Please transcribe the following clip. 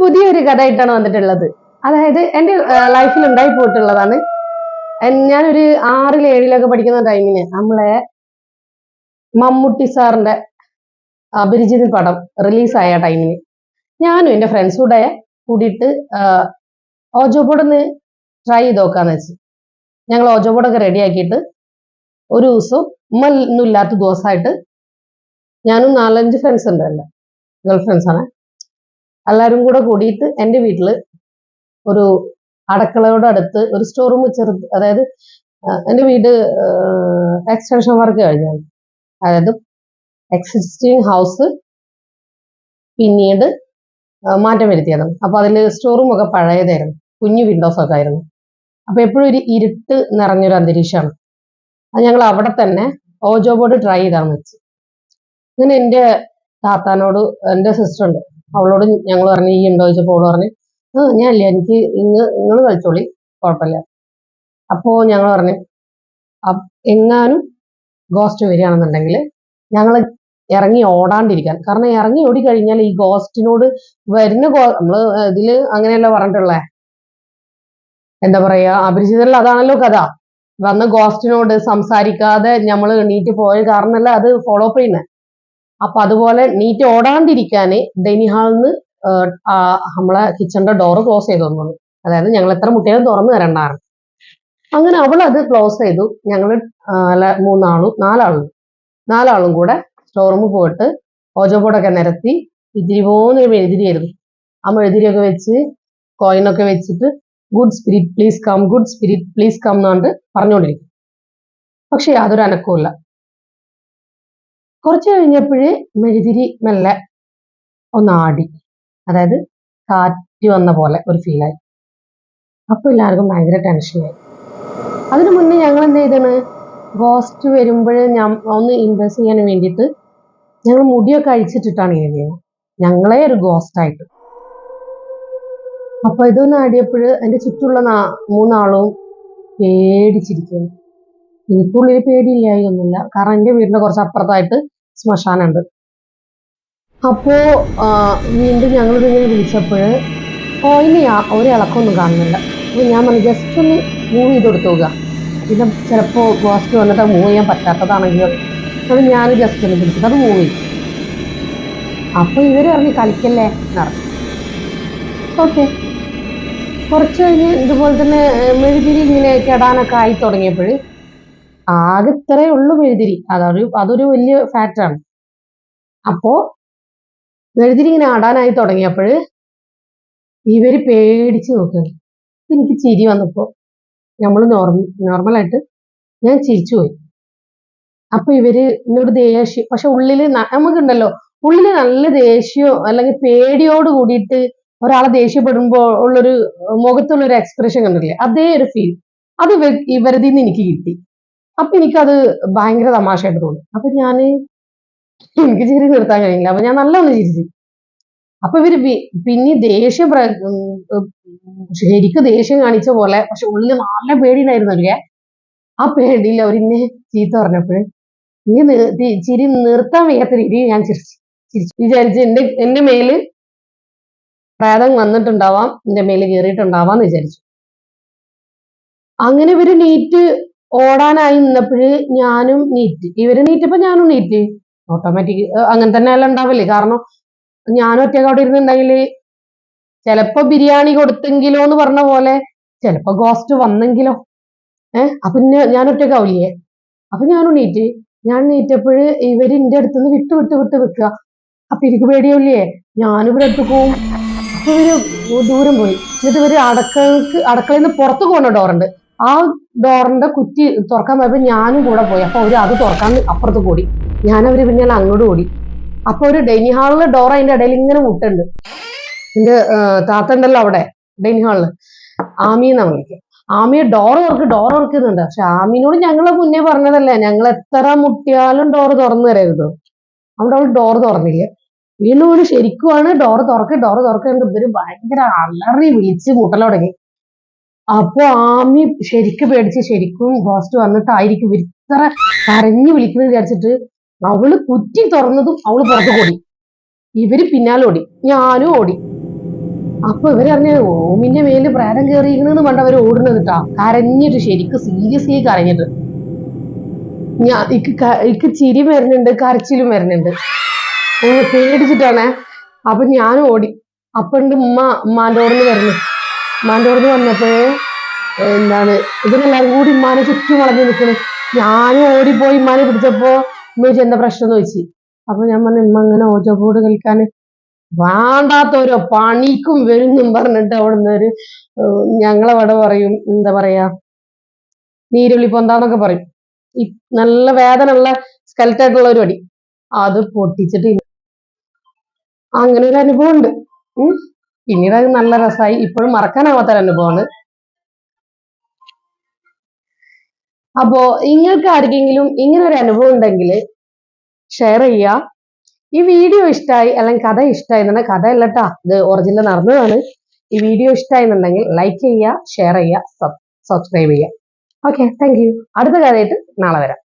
പുതിയൊരു കഥയായിട്ടാണ് വന്നിട്ടുള്ളത്. അതായത് എന്റെ ലൈഫിൽ ഉണ്ടായി പോയിട്ടുള്ളതാണ് ഞാനൊരു ആറിൽ ഏഴിലൊക്കെ പഠിക്കുന്ന ടൈമിന് നമ്മളെ മമ്മൂട്ടി സാറിന്റെ അഭിരുചിത് പടം റിലീസായ ടൈമിന് ഞാനും എന്റെ ഫ്രണ്ട്സ് കൂടെ കൂടിയിട്ട് ഓജോ ബോർഡൊന്ന് ട്രൈ ചെയ്ത് നോക്കാന്ന് വെച്ച്. ഞങ്ങൾ ഓജോ ബോർഡൊക്കെ റെഡി ആക്കിയിട്ട് ഒരു ദിവസം ഉമ്മ ഒന്നും ഇല്ലാത്ത ദിവസമായിട്ട് ഞാനും നാലഞ്ച് ഫ്രണ്ട്സ് ഉണ്ടല്ലോ. ഗേൾ ഫ്രണ്ട്സ് ആണ്. എല്ലാവരും കൂടെ കൂടിയിട്ട് എന്റെ വീട്ടിൽ ഒരു അടക്കളയോട് അടുത്ത് ഒരു സ്റ്റോർ റൂം ചെറുത് അതായത് എന്റെ വീട് എക്സ്റ്റൻഷൻ വർക്ക് കഴിഞ്ഞാണ് അതായത് എക്സിസ്റ്റിംഗ് ഹൗസ് പിന്നീട് മാറ്റം വരുത്തിയതും അപ്പോൾ അതിൽ സ്റ്റോർ റൂം ഒക്കെ പഴയതായിരുന്നു. കുഞ്ഞു വിൻഡോസ് ഒക്കെ ആയിരുന്നു. അപ്പോൾ എപ്പോഴും ഒരു ഇരുട്ട് നിറഞ്ഞൊരു അന്തരീക്ഷമാണ്. അത് ഞങ്ങൾ അവിടെ തന്നെ ഓജോ ബോർഡ് ട്രൈ ചെയ്താന്ന് വെച്ച്. അങ്ങനെ എന്റെ താത്താനോട് എന്റെ സിസ്റ്റർ ഉണ്ട് അവളോട് ഞങ്ങൾ പറഞ്ഞു ഈ ഉണ്ടോ? ചോദിച്ചപ്പോൾ അവൾ പറഞ്ഞു ആ ഞാനില്ല എനിക്ക് ഇങ്ങ് നിങ്ങൾ കളിച്ചോളി കുഴപ്പമില്ല അപ്പോൾ ഞങ്ങൾ പറഞ്ഞു അപ്പ് എങ്ങാനും ഗോസ്റ്റ് വരികയാണെന്നുണ്ടെങ്കിൽ ഞങ്ങൾ ഇറങ്ങി ഓടാണ്ടിരിക്കാൻ. കാരണം ഇറങ്ങി ഓടി കഴിഞ്ഞാൽ ഈ ഗോസ്റ്റിനോട് വരുന്ന ഗോ നമ്മൾ ഇതിൽ അങ്ങനെയല്ല പറഞ്ഞിട്ടുള്ളേ? എന്താ പറയാ അപരിചിതരിൽ അതാണല്ലോ കഥ. വന്ന ഗോസ്റ്റിനോട് സംസാരിക്കാതെ നമ്മൾ എണീറ്റ് പോയ കാരണമല്ല അത് ഫോളോ അപ്പ് ചെയ്യുന്നത് അപ്പൊ അതുപോലെ നീറ്റ് ഓടാണ്ടിരിക്കാന് ഡൈനിങ് ഹാളിന്ന് നമ്മളെ കിച്ചണിന്റെ ഡോറ് ക്ലോസ് ചെയ്തു തന്നു. അതായത് ഞങ്ങൾ എത്ര മുട്ടിയാലും തുറന്നു തരണ്ടാണ് അങ്ങനെ അവൾ അത് ക്ലോസ് ചെയ്തു. ഞങ്ങൾ മൂന്നാളും നാലാളും നാലാളും കൂടെ സ്റ്റോർ റൂമിൽ പോയിട്ട് ഓജോ ബോർഡൊക്കെ നിരത്തി ഇത്തിരി പോകുന്നൊരു മെഴുതിരിയായിരുന്നു ആ മെഴുതിരിയൊക്കെ വെച്ച് കോയിനൊക്കെ വെച്ചിട്ട് good spirit please come good spirit please come എന്നാണ്ട് പറഞ്ഞുകൊണ്ടിരിക്കും പക്ഷെ യാതൊരു അനക്കവുമില്ല. കുറച്ച് കഴിഞ്ഞപ്പോഴേ മെഴുതിരി മെല്ലെ ഒന്ന് ആടി. അതായത് കാറ്റ് വന്ന പോലെ ഒരു ഫീലായി അപ്പൊ എല്ലാവർക്കും ഭയങ്കര ടെൻഷനായി അതിനു മുന്നേ ഞങ്ങൾ എന്ത് ചെയ്താണ്? ഗോസ്റ്റ് വരുമ്പോൾ ഞാൻ ഒന്ന് ഇൻവെസ്റ്റ് ചെയ്യാൻ വേണ്ടിയിട്ട് ഞങ്ങൾ മുടിയൊക്കെ അഴിച്ചിട്ടിട്ടാണ് എഴുതിയത് ഞങ്ങളെ ഒരു ഗോസ്റ്റ് ആയിട്ട്. അപ്പൊ ഇതൊന്ന് ആടിയപ്പോൾ എന്റെ ചുറ്റുള്ള മൂന്നാളും പേടിച്ചിരിക്കുന്നു. എനിക്കുള്ളിൽ പേടിയില്ലായി ഒന്നുമില്ല കാരണം എന്റെ വീടിന്റെ കുറച്ച് അപ്പുറത്തായിട്ട് ശ്മശാനുണ്ട്. അപ്പോ വീണ്ടും ഞങ്ങൾ ഇങ്ങനെ വിളിച്ചപ്പോൾ ഓയിന് ഇനിയാ ഇളക്കമൊന്നും കാണുന്നില്ല. അപ്പൊ ഞാൻ പറഞ്ഞു ജസ്റ്റ് ഒന്ന് മൂവ് ചെയ്ത് കൊടുത്തു നോക്കുക. പിന്നെ ചിലപ്പോൾ ഗോസ്റ്റ് വന്നിട്ട് മൂവ് ചെയ്യാൻ പറ്റാത്തതാണെങ്കിലോ. അത് ഞാൻ ജസ്റ്റ് ഒന്ന് പിടിച്ചിട്ട് അത് മൂവ് ചെയ്യും അപ്പൊ ഇവർ പറഞ്ഞ് കളിക്കല്ലേ എന്നറിഞ്ഞു ഓക്കെ കുറച്ച് കഴിഞ്ഞ് ഇതുപോലെ തന്നെ മെഴുകിരി ഇങ്ങനെ കെടാനൊക്കെ ആയി തുടങ്ങിയപ്പോൾ ആകെ ഇത്രയേ ഉള്ളൂ മെഴുതിരി. അതൊരു അതൊരു വലിയ ഫാക്റ്റാണ് അപ്പോ മെഴുതിരി ഇങ്ങനെ ആടാനായി തുടങ്ങിയപ്പോൾ ഇവർ പേടിച്ച് നോക്കുകയാണ് എനിക്ക് ചിരി വന്നപ്പോ നമ്മൾ നോർമൽ നോർമലായിട്ട് ഞാൻ ചിരിച്ചു പോയി. അപ്പൊ ഇവർ എന്നോട് ദേഷ്യം പക്ഷെ ഉള്ളിൽ നമുക്കുണ്ടല്ലോ ഉള്ളിൽ നല്ല ദേഷ്യമോ അല്ലെങ്കിൽ പേടിയോട് കൂടിയിട്ട് ഒരാളെ ദേഷ്യപ്പെടുമ്പോ ഉള്ളൊരു മുഖത്തുള്ളൊരു എക്സ്പ്രഷൻ കണ്ടില്ലേ അതേ ഒരു ഫീൽ അത് ഇവ- ഇവരതിൽ നിന്ന് എനിക്ക് കിട്ടി. അപ്പൊ എനിക്കത് ഭയങ്കര തമാശയായിട്ട് തോന്നി. അപ്പൊ ഞാൻ എനിക്ക് ചിരി നിർത്താൻ കഴിയില്ല അപ്പൊ ഞാൻ നല്ലോണം ചിരിച്ചു. അപ്പൊ ഇവർ പിന്നെ ദേഷ്യം ശരിക്കും ദേഷ്യം കാണിച്ച പോലെ പക്ഷെ ഉള്ളിൽ നല്ല പേടിയുണ്ടായിരുന്നു അവർക്ക്. ആ പേടിയിൽ അവരിന്നെ ചീത്ത പറഞ്ഞപ്പോൾ നീ ചിരി നിർത്താൻ വയ്യാത്ത രീതിയിൽ ഞാൻ ചിരിച്ചു ചിരിച്ചു. വിചാരിച്ചു എന്റെ എന്റെ മേൽ പ്രേതം വന്നിട്ടുണ്ടാവാം എന്റെ മേൽ കയറിയിട്ടുണ്ടാവാം എന്ന് വിചാരിച്ചു. അങ്ങനെ ഇവർ നീറ്റ് ഓടാനായി നിന്നപ്പോഴ് ഞാനും നീറ്റ്. ഇവർ നീറ്റപ്പോ ഞാനും നീറ്റ്. ഓട്ടോമാറ്റിക് അങ്ങനെ തന്നെ അല്ല ഉണ്ടാവില്ലേ കാരണം ഞാൻ ഒറ്റയ്ക്ക് അവിടെ ഇരുന്നുണ്ടെങ്കിൽ ചിലപ്പോ ബിരിയാണി കൊടുത്തെങ്കിലോ എന്ന് പറഞ്ഞ പോലെ ചിലപ്പോ ഗോസ്റ്റ് വന്നെങ്കിലോ. ഏഹ് അപ്പൊ ഞാൻ ഒറ്റയ്ക്കാവില്ലേ അപ്പൊ ഞാനും നീറ്റ്. ഞാൻ നീറ്റപ്പോഴ് ഇവർ എന്റെ അടുത്തുനിന്ന് വിട്ട് വിട്ട് വിട്ട് നിൽക്കുക അപ്പൊ എനിക്ക് പേടിയാവില്ലേ ഞാനും ഇവിടെ അടുത്ത് പോവും. അപ്പൊ ഇവർ ദൂരം പോയി. എന്നിട്ട് ഇവർ അടക്കളക്ക് അടക്കളയിൽ നിന്ന് പുറത്ത് പോകുന്ന ഡോറുണ്ട് ആ ഡോറിന്റെ കുറ്റി തുറക്കാൻ പോയപ്പോ ഞാനും കൂടെ പോയി. അപ്പൊ അവർ അത് തുറക്കാൻ അപ്പുറത്ത് കൂടി. ഞാൻ അവർ അങ്ങോട്ട് കൂടി അപ്പൊ ഒരു ഡൈനിങ് ഹാളിലെ ഡോർ അതിന്റെ ഇടയിൽ ഇങ്ങനെ മുട്ടുണ്ട്. എന്റെ താത്ത ഉണ്ടല്ലോ അവിടെ ഡൈനിങ് ഹാളിൽ. ആമി എന്നാ വിളിക്കുക ആമിയെ ഡോർ തുറക്ക് ഡോർ തുറക്കുന്നുണ്ട്. പക്ഷെ ആമിനോട് ഞങ്ങൾ മുന്നേ പറഞ്ഞതല്ലേ ഞങ്ങൾ എത്ര മുട്ടിയാലും ഡോർ തുറന്നു തരരുത്. അവിടെ അവൾ ഡോർ തുറന്നില്ല. വീണ്ടും ഒരു ശരിക്കുമാണ് ഡോർ തുറക്ക് ഡോർ തുറക്കുന്നുണ്ട് ഇവർ ഭയങ്കര അലറി വിളിച്ച് മുട്ടലോടങ്ങി അപ്പൊ ആമി ശരിക്കും പേടിച്ച് ശരിക്കും ഹോസ്റ്റ് വന്നിട്ടായിരിക്കും ഇത്ര കരഞ്ഞു വിളിക്കുന്നത് വിചാരിച്ചിട്ട് അവൾ കുറ്റി തുറന്നതും അവൾ പുറത്ത് ഓടി. ഇവർ പിന്നാലെ ഓടി. ഞാനും ഓടി. അപ്പൊ ഇവരറിഞ്ഞ ഓമിന്റെ മേലിൽ പ്രേതം കയറിയിരിക്കണെന്ന് പണ്ട് അവർ ഓടുന്നത് കേട്ടാ കരഞ്ഞിട്ട് ശരിക്കും ആയി കരഞ്ഞിട്ട്. ഞാൻ ഇക്ക് ചിരി വരുന്നുണ്ട് കരച്ചിലും വരുന്നുണ്ട്. പേടിച്ചിട്ടാണേ. അപ്പൊ ഞാനും ഓടി. അപ്പൊ ഉണ്ട് ഉമ്മ ഉമ്മാന്റെ ഓടുന്ന് വരുന്നു. ഉമ്മാന്റെ വന്നപ്പോ എന്താണ് ഇതിനെല്ലാം കൂടി ഉമ്മാനെ ചുറ്റും വളഞ്ഞു നിൽക്കണേ. ഞാനും ഓടിപ്പോയി ഉമ്മാനെ പിടിച്ചപ്പോ ഉമ്മേച്ചി എന്താ പ്രശ്നം എന്ന് ചോദിച്ചു. അപ്പൊ ഞാൻ പറഞ്ഞു ഇമ്മ അങ്ങനെ ഓജോബോർഡ് കളിക്കാന് വേണ്ടാത്തോരോ പണിക്കും വരുന്നും പറഞ്ഞിട്ട് അവിടുന്ന് ഒരു ഞങ്ങളവിടെ പറയും എന്താ പറയാ നീരുള്ളി പൊന്താന്നൊക്കെ പറയും. ഈ നല്ല വേദനയുള്ള സ്കെൽറ്റായിട്ടുള്ള ഒരു പടി അത് പൊട്ടിച്ചിട്ട് അങ്ങനെ ഒരു അനുഭവം ഉണ്ട്. പിന്നീട് അത് നല്ല രസമായി ഇപ്പോഴും മറക്കാനാവാത്ത ഒരു അനുഭവമാണ് അപ്പോ നിങ്ങൾക്ക് ആർക്കെങ്കിലും ഇങ്ങനെ ഒരു അനുഭവം ഉണ്ടെങ്കിൽ ഷെയർ ചെയ്യുക. ഈ വീഡിയോ ഇഷ്ടമായി അല്ലെങ്കിൽ കഥ ഇഷ്ടമായി എന്നുണ്ടെങ്കിൽ കഥ അല്ലട്ടാ ഇത് ഒറിജിനൽ നടന്നതാണ്. ഈ വീഡിയോ ഇഷ്ടമായി എന്നുണ്ടെങ്കിൽ ലൈക്ക് ചെയ്യുക ഷെയർ ചെയ്യുക സബ്സ്ക്രൈബ് ചെയ്യുക. ഓക്കെ താങ്ക് യു അടുത്ത കഥയായിട്ട് നാളെ വരാം.